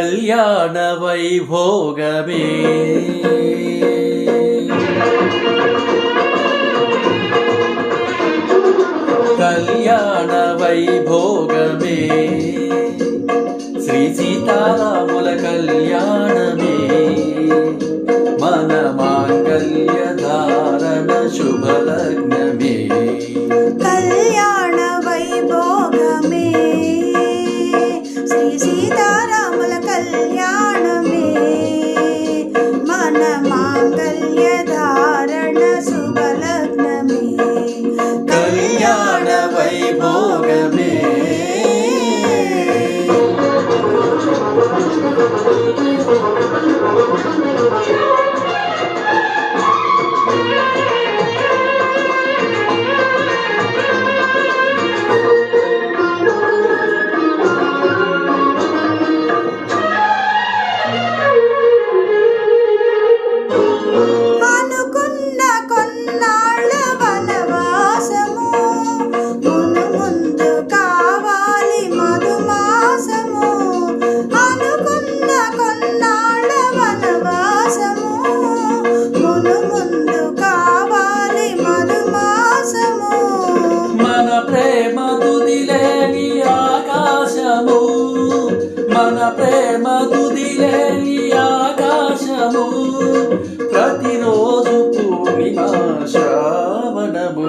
கல்யாண வைபோகமே. கல்யாண வைபோகமே. ஸ்ரீ சீதாராமுல கல்யாணமே. மனமாங்கல்ய தாரண சுபலக்னமே. మన ప్రేమ తుదిలేని ఆకాశము ప్రతిరోజు పూర్ణిమ శ్రావణము.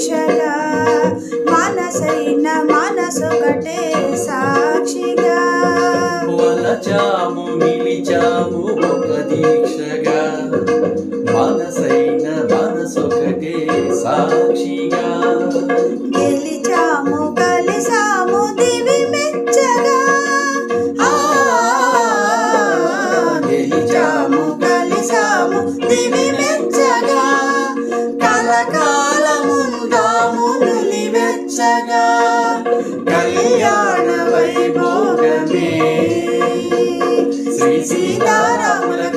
దీక్షగా మనసైన మనసొకటే సాక్షిగా. వలచాము నిలిచాము ఒక దీక్షగా. మనసైన మనసొకటే సాక్షిగా. గెలిచాము அழகா கல்யாண வைபோகமே. ஸ்ரீ சீதாராமன்